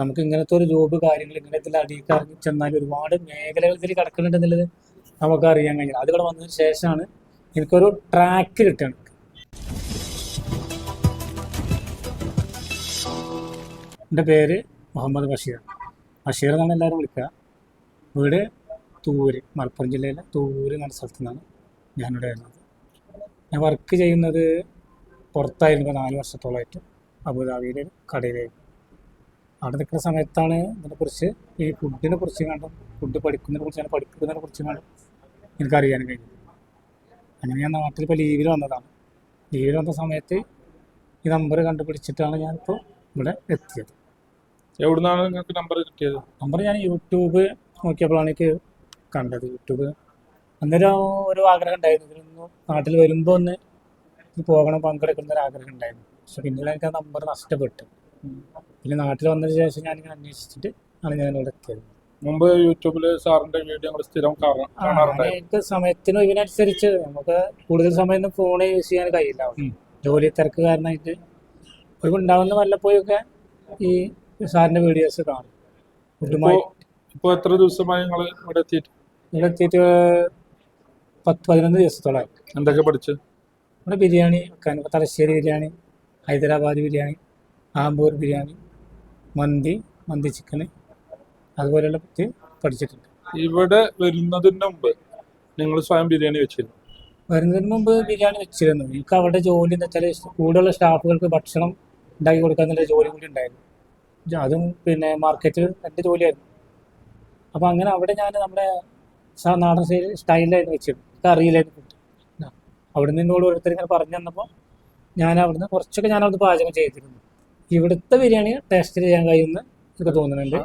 നമുക്ക് ഇങ്ങനത്തെ ഒരു ജോബ് കാര്യങ്ങൾ ഇങ്ങനത്തെ അടിയിൽ ചെന്നാൽ ഒരുപാട് മേഖലകൾ ഇതിൽ നമുക്ക് അറിയാൻ കഴിഞ്ഞില്ല അത് ഇവിടെ വന്നതിന് ശേഷമാണ് എനിക്കൊരു ട്രാക്ക് കിട്ടുന്നത്. എന്റെ പേര് മുഹമ്മദ് ബഷീർ. ബഷീർ എന്നാണ് എല്ലാവരും വിളിക്കുക. വീട് തൂര് മലപ്പുറം ജില്ലയിലെ തൂര് എന്ന സ്ഥലത്തു നിന്നാണ് ഞാനിവിടെ വരുന്നത്. ഞാൻ വർക്ക് ചെയ്യുന്നത് പുറത്തായിരുന്നു നാല് വർഷത്തോളമായിട്ട്. അബുദാബിയിലെ കടയിലേക്ക് അവിടെ നിൽക്കുന്ന സമയത്താണ് ഇതിനെക്കുറിച്ച് ഈ ഫുഡിനെ കുറിച്ച് കണ്ടും ഫുഡ് പഠിക്കുന്നതിനെ കുറിച്ച് ഞാൻ പഠിക്കുന്നതിനെ കുറിച്ച് കണ്ടും എനിക്കറിയാൻ കഴിഞ്ഞു അങ്ങനെ ഞാൻ നാട്ടിൽ ഇപ്പോൾ ലീവിൽ വന്നതാണ്. ലീവിൽ വന്ന സമയത്ത് ഈ നമ്പർ കണ്ടുപിടിച്ചിട്ടാണ് ഞാനിപ്പോൾ ഇവിടെ എത്തിയത്. എവിടുന്നാണ് നിങ്ങൾക്ക് നമ്പർ കിട്ടിയത്? നമ്പർ ഞാൻ യൂട്യൂബ് നോക്കിയപ്പോഴാണ് എനിക്ക് കണ്ടത്. യൂട്യൂബ് അന്നേരം ഒരു ആഗ്രഹം ഉണ്ടായിരുന്നു. ഇതിലൊന്ന് നാട്ടിൽ വരുമ്പോൾ ഒന്ന് പോകണം പങ്കെടുക്കുന്ന ഒരു ആഗ്രഹം ഉണ്ടായിരുന്നു. പക്ഷെ പിന്നീട് എനിക്ക് ആ നമ്പർ നഷ്ടപ്പെട്ടു. പിന്നെ നാട്ടിൽ വന്നതിന് ശേഷം ഞാനിങ്ങനെ അന്വേഷിച്ചിട്ട് ആണ് ഞാൻ ഇവിടെ എത്തിയത്. മുമ്പ് യൂട്യൂബിൽ സാറിന്റെ വീഡിയോ സ്ഥിരം കാണാറുണ്ട് എനിക്ക് സമയത്തിന് ഇതിനനുസരിച്ച് നമുക്ക് കൂടുതൽ സമയം ഫോൺ യൂസ് ചെയ്യാൻ കഴിയില്ല. ജോലി തിരക്ക് കാരണമായിട്ട് ഒരു ഉണ്ടാവുന്ന വല്ലപ്പോഴൊക്കെ ഈ സാറിന്റെ വീഡിയോസ് കാണും. ഇപ്പോൾ ഇപ്പൊ എത്ര ദിവസമായി നിങ്ങൾ ഇവിടെ എത്തിയിട്ട്? ഇവിടെ എത്തിയിട്ട് പത്ത് പതിനൊന്ന് ദിവസത്തോളമായി. എന്തൊക്കെ പഠിച്ചു? ഇവിടെ ബിരിയാണി തലശ്ശേരി ബിരിയാണി ഹൈദരാബാദ് ബിരിയാണി. ആമ്പൂർ ബിരിയാണി മന്തി മന്തി ചിക്കന് അതുപോലെയുള്ള പറ്റി പഠിച്ചിട്ടുണ്ട്. ഇവിടെ വരുന്നതിന് മുമ്പ് നിങ്ങൾ സ്വയം ബിരിയാണി വെച്ചിരുന്നു? വരുന്നതിന് മുമ്പ് ബിരിയാണി വെച്ചിരുന്നു. എനിക്ക് അവിടെ ജോലി എന്ന് വെച്ചാൽ കൂടുതലുള്ള സ്റ്റാഫുകൾക്ക് ഭക്ഷണം ഉണ്ടാക്കി കൊടുക്കുക എന്നുള്ള ജോലി കൂടി ഉണ്ടായിരുന്നു. അതും പിന്നെ മാർക്കറ്റിൽ എന്റെ ജോലിയായിരുന്നു. അപ്പോൾ അങ്ങനെ അവിടെ ഞാൻ നമ്മുടെ നാടൻ സ്റ്റൈൽ സ്റ്റൈലിലായിരുന്നു വെച്ചിരുന്നു എനിക്ക് അറിയില്ലായിരുന്നു ഫുഡ്. അവിടെ നിന്ന് എന്നോട് ഓരോരുത്തർ ഇങ്ങനെ പറഞ്ഞു തന്നപ്പോൾ ഞാൻ അവിടുന്ന് കുറച്ചൊക്കെ ഞാൻ അവിടുന്ന് പാചകം ചെയ്തിരുന്നു. ഇവിടുത്തെ ബിരിയാണി ടേസ്റ്റ് ചെയ്യാൻ കഴിയുമെന്ന് എനിക്ക് തോന്നുന്നുണ്ട്.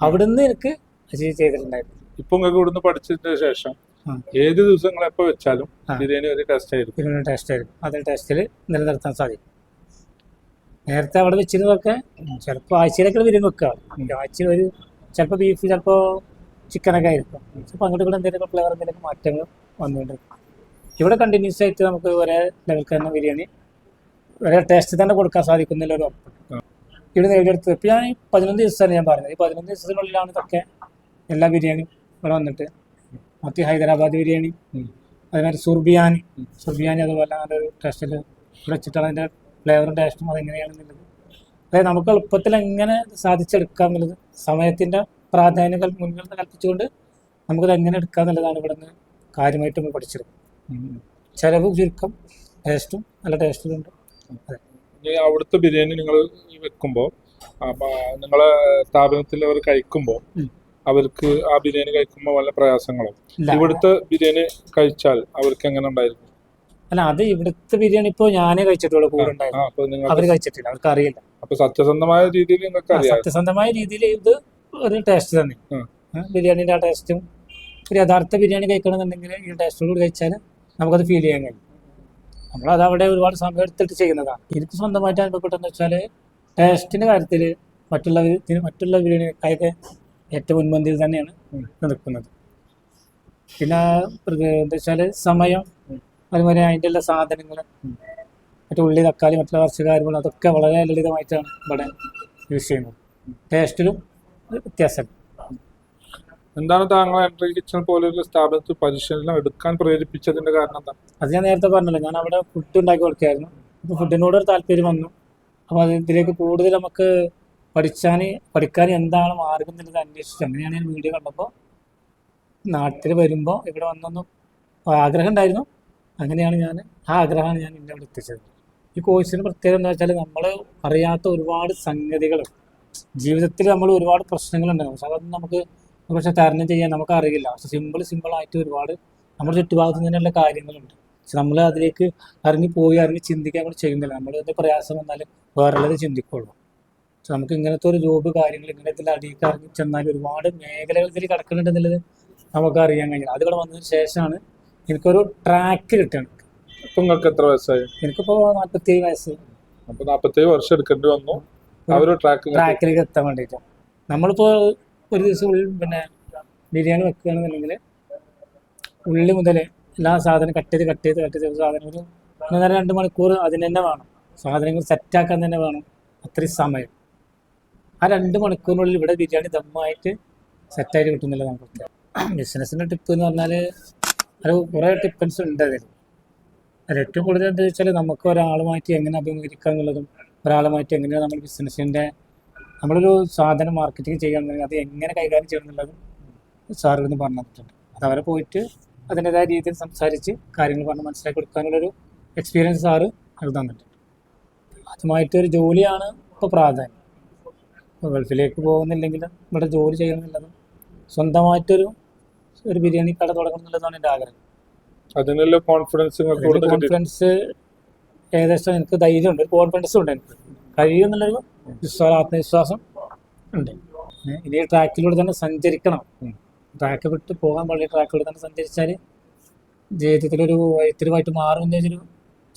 അവിടുന്ന് എനിക്ക് അച്ചീവ് ചെയ്തിട്ടുണ്ടായിരുന്നു. ഇപ്പൊ നിങ്ങൾക്ക് ഇവിടുന്ന് പഠിച്ചതിന് ശേഷം. ഏത് ദിവസങ്ങൾ എപ്പോ വെച്ചാലും ബിരിയാണി ഒരു ടേസ്റ്റ് ആയിരിക്കും. ബിരിയാണി ടേസ്റ്റ് ആയിരുന്നു അതേ ടേസ്റ്റിൽ നിലനിർത്താൻ സാധിക്കും. നേരത്തെ അവിടെ വെച്ചിരുന്നതൊക്കെ ചിലപ്പോൾ ആഴ്ചയിലൊക്കെ ബിരിയാണി വെക്കുക ആഴ്ചയിൽ ഒരു ചിലപ്പോൾ ബീഫ് ചിലപ്പോൾ ചിക്കനൊക്കെ ആയിരിക്കും. ചിലപ്പോൾ അങ്ങോട്ട് ഇവിടെ എന്തെങ്കിലും ഫ്ലേവർ എന്തെങ്കിലും മാറ്റങ്ങൾ വന്നുകൊണ്ടിരിക്കും. ഇവിടെ കണ്ടിന്യൂസ് ആയിട്ട് നമുക്ക് ഒരേ ലെവൽക്ക് തന്നെ ബിരിയാണി ഒരേ ടേസ്റ്റ് തന്നെ കൊടുക്കാൻ സാധിക്കുന്നില്ല ഒരു ഉറപ്പ്. ഇവിടെ നേടിയെടുത്തത് ഇപ്പം ഞാൻ ഈ പതിനൊന്ന് ദിവസമാണ് ഞാൻ പറഞ്ഞത്. ഈ പതിനൊന്ന് ദിവസത്തിനുള്ളിലാണ് ഇതൊക്കെ എല്ലാ ബിരിയാണിയും ഇവിടെ വന്നിട്ട്. മത്തി ഹൈദരാബാദ് ബിരിയാണി അതിനൊരു അതുമാതിരി സുർബിയാനി. സുർബിയാനി അതുപോലെ നല്ലൊരു ടേസ്റ്റിൽ ഇവിടെ വെച്ചിട്ടാണ് അതിന്റെ ഫ്ലേവറും ടേസ്റ്റും അതെങ്ങനെയാണെന്നുള്ളത്. അതായത് നമുക്ക് എളുപ്പത്തിൽ എങ്ങനെ സാധിച്ചെടുക്കാം എന്നുള്ളത് സമയത്തിന്റെ പ്രാധാന്യങ്ങൾ മുൻഗണന കൽപ്പിച്ചുകൊണ്ട് നമുക്കത് എങ്ങനെ എടുക്കാം എന്നുള്ളതാണ് ഇവിടെ നിന്ന് കാര്യമായിട്ട് നമ്മൾ പഠിച്ചെടുക്കുന്നത് ചിലവ് ചുരുക്കം ടേസ്റ്റും നല്ല ടേസ്റ്റിലുണ്ട് ഈ അവിടുത്തെ ബിരിയാണി നിങ്ങൾ വെക്കുമ്പോൾ നിങ്ങളെ സ്ഥാപനത്തിൽ അവർ കഴിക്കുമ്പോൾ അവർക്ക് ആ ബിരിയാണി കഴിക്കുമ്പോൾ വല്ല പ്രയാസങ്ങളോ? ഇവിടുത്തെ ബിരിയാണി കഴിച്ചാൽ അവർക്ക് എങ്ങനെ ഉണ്ടായിരുന്നു? അല്ല അത് ഇവിടുത്തെ ബിരിയാണി ഇപ്പോൾ ഞാനേ കഴിച്ചിട്ടുള്ളൂ കൂടെ ഉണ്ടായിരുന്നു അപ്പൊ നിങ്ങൾ അവർ കഴിച്ചിട്ടില്ല അവർക്ക് അറിയില്ല അപ്പൊ സത്യസന്ധമായ രീതിയിൽ നിങ്ങൾക്ക് സത്യസന്ധമായ രീതിയിൽ ഇത് ഒരു ടേസ്റ്റ് തന്നെ. ബിരിയാണിന്റെ ആ ടേസ്റ്റും ഒരു യഥാർത്ഥ ബിരിയാണി കഴിക്കണമെന്നുണ്ടെങ്കിൽ ഈ ടേസ്റ്റോട് കഴിച്ചാൽ നമുക്കത് ഫീൽ ചെയ്യാൻ കഴിയും. നമ്മളത് അവിടെ ഒരുപാട് സമയം എടുത്തിട്ട് ചെയ്യുന്നതാണ്. എനിക്ക് സ്വന്തമായിട്ട് അനുഭവപ്പെട്ടെന്ന് വെച്ചാൽ ടേസ്റ്റിന്റെ കാര്യത്തിൽ മറ്റുള്ളവർ മറ്റുള്ള ബിരിയാണിയൊക്കെ ഏറ്റവും മുൻപന്തിയിൽ തന്നെയാണ് നിൽക്കുന്നത് പിന്നെ എന്താ വെച്ചാൽ സമയം അതുപോലെ അതിന്റെ എല്ലാ സാധനങ്ങൾ മറ്റു ഉള്ളി തക്കാളി മറ്റുള്ള കുറച്ച് കാര്യങ്ങളും അതൊക്കെ വളരെ ലളിതമായിട്ടാണ് ഇവിടെ യൂസ് ചെയ്യുന്നത്. ടേസ്റ്റിലും വ്യത്യാസം എന്താണ് താങ്കൾ എൻട്രി കിച്ചൺ പോലെയുള്ള സ്ഥാപനത്തിൽ പരിശീലനം എടുക്കാൻ പ്രേരിപ്പിച്ചതിന്റെ കാരണം എന്താ അത് ഞാൻ നേരത്തെ പറഞ്ഞല്ലോ ഞാൻ അവിടെ ഫുഡ് ഉണ്ടാക്കി കൊടുക്കായിരുന്നു. അപ്പോൾ ഫുഡിനോട് ഒരു താല്പര്യം വന്നു. അപ്പോൾ അതിലേക്ക് കൂടുതൽ നമുക്ക് പഠിച്ചാൻ പഠിക്കാൻ എന്താണ് മാർഗം എന്നുള്ളത് അന്വേഷിച്ചു. അങ്ങനെയാണ് ഞാൻ വീഡിയോ കണ്ടപ്പോൾ നാട്ടിൽ വരുമ്പോൾ ഇവിടെ വന്നൊന്ന് ആഗ്രഹം ഉണ്ടായിരുന്നു. അങ്ങനെയാണ് ഞാൻ ആ ആഗ്രഹമാണ് ഞാൻ ഇന്ന ഇവിടെ എത്തിച്ചത്. ഈ കോഴ്സിന് പ്രത്യേകത എന്താ വെച്ചാൽ നമ്മൾ അറിയാത്ത ഒരുപാട് സംഗതികൾ ജീവിതത്തിൽ നമ്മൾ ഒരുപാട് പ്രശ്നങ്ങളുണ്ടാകും പക്ഷെ അതൊന്നും നമുക്ക് പക്ഷെ തരണം ചെയ്യാൻ നമുക്ക് അറിയില്ല പക്ഷെ സിമ്പിൾ സിമ്പിളായിട്ട് ഒരുപാട് നമ്മുടെ ചുറ്റുഭാഗത്ത് തന്നെയുള്ള കാര്യങ്ങളുണ്ട്. പക്ഷെ നമ്മൾ അതിലേക്ക് ഇറങ്ങി പോയി ഇറങ്ങി ചിന്തിക്കാൻ നമ്മൾ ചെയ്യുന്നില്ല. നമ്മൾ എന്ത് പ്രയാസം വന്നാൽ വേറുള്ളത് ചിന്തിക്കുള്ളൂ. പക്ഷെ നമുക്ക് ഇങ്ങനത്തെ ഒരു ജോബ് കാര്യങ്ങൾ ഇങ്ങനത്തെ അടിയിലേക്ക് ഇറങ്ങി ചെന്നാൽ ഒരുപാട് മേഖലകൾ ഇതിൽ കിടക്കുന്നുണ്ടെന്നുള്ളത് നമുക്ക് അറിയാൻ കഴിയില്ല അത് ഇവിടെ വന്നതിന് ശേഷമാണ് എനിക്കൊരു ട്രാക്ക് കിട്ടണം ഇപ്പൊ നിങ്ങൾക്ക് എത്ര വയസ്സായി? എനിക്കിപ്പോൾ നാൽപ്പത്തി വയസ്സ്. അപ്പൊ നാപ്പത്തേഴ് വർഷം എടുക്കേണ്ടി വന്നു. ആ ഒരു ട്രാക്ക് ട്രാക്കിലേക്ക് എത്താൻ വേണ്ടിയിട്ട്. നമ്മളിപ്പോൾ ഒരു ദിവസം പിന്നെ ബിരിയാണി വെക്കുകയാണെന്നുണ്ടെങ്കിൽ ഉള്ളി മുതൽ എല്ലാ സാധനം കട്ട് ചെയ്ത് കട്ട് ചെയ്ത് കട്ട് ചെയ്ത് സാധനം ഒരു ഒന്നര രണ്ട് മണിക്കൂർ അതിന് തന്നെ വേണം. സാധനങ്ങൾ സെറ്റാക്കാൻ തന്നെ വേണം. അത്രയും സമയം. ആ രണ്ട് മണിക്കൂറിനുള്ളിൽ ഇവിടെ ബിരിയാണി ദമ്മായിട്ട് സെറ്റായിട്ട് കിട്ടുന്നില്ല നമുക്ക്. ബിസിനസ്സിന്റെ ടിപ്പ് എന്ന് പറഞ്ഞാൽ അത് കുറേ ടിപ്പൻസ് ഉണ്ട് അതിൽ അതിൽ ഏറ്റവും കൂടുതൽ എന്താ വെച്ചാൽ നമുക്ക് ഒരാളുമായിട്ട് എങ്ങനെ അഭിമുഖീകരിക്കുക എന്നുള്ളതും ഒരാളുമായിട്ട് എങ്ങനെയാണ് നമ്മൾ ബിസിനസ്സിന്റെ നമ്മളൊരു സാധനം മാർക്കറ്റിംഗ് ചെയ്യുകയാണെന്നുണ്ടെങ്കിൽ അത് എങ്ങനെ കൈകാര്യം ചെയ്യണം എന്നുള്ളത് സാറിൽ നിന്ന് പറഞ്ഞു തന്നിട്ടുണ്ട്. അത് അവരെ പോയിട്ട് അതിന്റെതായ രീതിയിൽ സംസാരിച്ച് കാര്യങ്ങൾ പറഞ്ഞ് മനസ്സിലാക്കി കൊടുക്കാനുള്ളൊരു എക്സ്പീരിയൻസ് സാറ് അത് തന്നിട്ടുണ്ട്. അതുമായിട്ടൊരു ജോലിയാണ് ഇപ്പോൾ പ്രാധാന്യം. ഇപ്പോൾ ഗൾഫിലേക്ക് പോകുന്നില്ലെങ്കിൽ ഇവിടെ ജോലി ചെയ്യണമെന്നുള്ളതും സ്വന്തമായിട്ടൊരു ഒരു ബിരിയാണി കട തുടങ്ങണം എന്നുള്ളതാണ് എന്റെ ആഗ്രഹം. അതിനുള്ള കോൺഫിഡൻസ് കോൺഫിഡൻസ് ഏകദേശം എനിക്ക് ധൈര്യമുണ്ട്. ഒരു കോൺഫിഡൻസും ഉണ്ട് എനിക്ക്. കഴിയുമെന്നുള്ളൊരു വിശ്വാസം ആത്മവിശ്വാസം ഉണ്ട് ഇനി ട്രാക്കിലൂടെ തന്നെ സഞ്ചരിക്കണം. ട്രാക്ക് വിട്ട് പോകാൻ പാടില്ല. ട്രാക്കിലൂടെ തന്നെ സഞ്ചരിച്ചാൽ ജീവിതത്തിലൊരു വൈത്തിരിവായിട്ട് മാറുമെന്നൊരു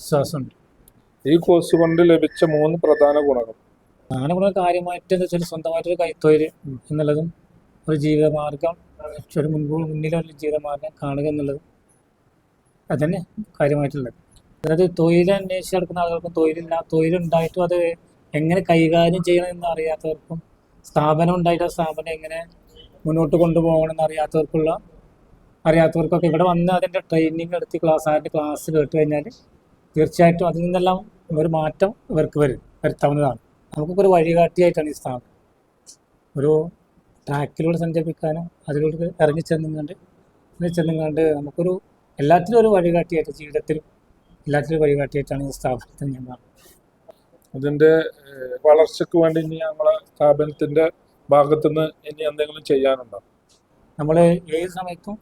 വിശ്വാസമുണ്ട്. ഈ കോഴ്സ് കൊണ്ട് ലഭിച്ച മൂന്ന് പ്രധാന ഗുണങ്ങൾ. അങ്ങനെ ഗുണങ്ങൾ കാര്യമായിട്ട് എന്താ വെച്ചാൽ സ്വന്തമായിട്ടൊരു കൈത്തൊഴിൽ എന്നുള്ളതും ഒരു ജീവിതമാർഗം ഒരു മുൻകൂർ മുന്നിലൊരു ജീവിതമാർഗം കാണുക എന്നുള്ളതും അതന്നെ കാര്യമായിട്ടുള്ളത്. അതായത് തൊഴിൽ അന്വേഷിച്ച് നടക്കുന്ന ആളുകൾക്കും തൊഴിലില്ല തൊഴിലുണ്ടായിട്ടും അത് എങ്ങനെ കൈകാര്യം ചെയ്യണമെന്ന് അറിയാത്തവർക്കും സ്ഥാപനം ഉണ്ടായിട്ട് സ്ഥാപനം എങ്ങനെ മുന്നോട്ട് കൊണ്ടുപോകണമെന്ന് അറിയാത്തവർക്കുള്ള അറിയാത്തവർക്കൊക്കെ ഇവിടെ വന്ന് അതിന്റെ ട്രെയിനിങ് എടുത്ത് ക്ലാസ് ആയിട്ട് ക്ലാസ് കേട്ട് കഴിഞ്ഞാൽ തീർച്ചയായിട്ടും അതിൽ നിന്നെല്ലാം ഒരു മാറ്റം ഇവർക്ക് വരും വരുത്താവുന്നതാണ്. നമുക്കൊക്കെ ഒരു വഴികാട്ടിയായിട്ടാണ് ഈ സ്ഥാപനം. ഒരു ട്രാക്കിലൂടെ സഞ്ചരിപ്പിക്കാനും അതിലൂടെ ഇറങ്ങി ചെന്നുകൊണ്ട് ചെന്നുകൊണ്ട് നമുക്കൊരു എല്ലാത്തിലും ഒരു വഴികാട്ടിയായിട്ട് ജീവിതത്തിലും എല്ലാത്തിലും വഴികാട്ടിയായിട്ടാണ് ഈ സ്ഥാപനത്തിൽ ഞാൻ വളർച്ചക്ക് വളർച്ചയ്ക്ക് വേണ്ടി ഇനി നമ്മളെ സ്ഥാപനത്തിന്റെ ഭാഗത്തുനിന്ന് ഇനി എന്തെങ്കിലും ചെയ്യാനുണ്ടോ? നമ്മൾ ഏത് സമയത്തും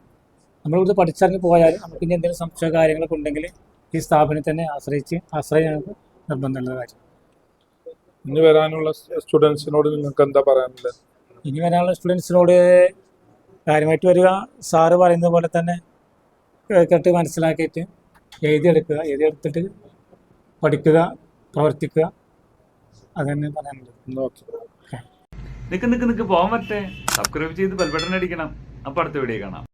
ഇവിടെ പഠിച്ചിറങ്ങി പോയാൽ നമുക്ക് ഇനി എന്തെങ്കിലും സംശയ കാര്യങ്ങളൊക്കെ ഉണ്ടെങ്കിൽ ഈ സ്ഥാപനത്തിനെ തന്നെ ആശ്രയിച്ച് ആശ്രയം ഞങ്ങൾക്ക് നിർബന്ധമുള്ള കാര്യം. ഇനി വരാനുള്ള സ്റ്റുഡൻസിനോട് നിങ്ങൾക്ക് എന്താ പറയാനുള്ളത്? ഇനി വരാനുള്ള സ്റ്റുഡൻസിനോട് കാര്യമായിട്ട് വരിക. സാറ് പറയുന്ന പോലെ തന്നെ കേട്ട് മനസ്സിലാക്കിയിട്ട് എഴുതിയെടുക്കുക. എഴുതിയെടുത്തിട്ട് പഠിക്കുക പ്രവർത്തിക്കുക. അതന്നെ പറയാനുള്ളത്. ഓക്കെ. നിക്ക് നിക്ക് നിക്ക് പോകാൻ പറ്റേ. സബ്സ്ക്രൈബ് ചെയ്ത് ബെൽബട്ടൺ അടിക്കണം. അപ്പൊ അടുത്ത വീഡിയോ കാണാം.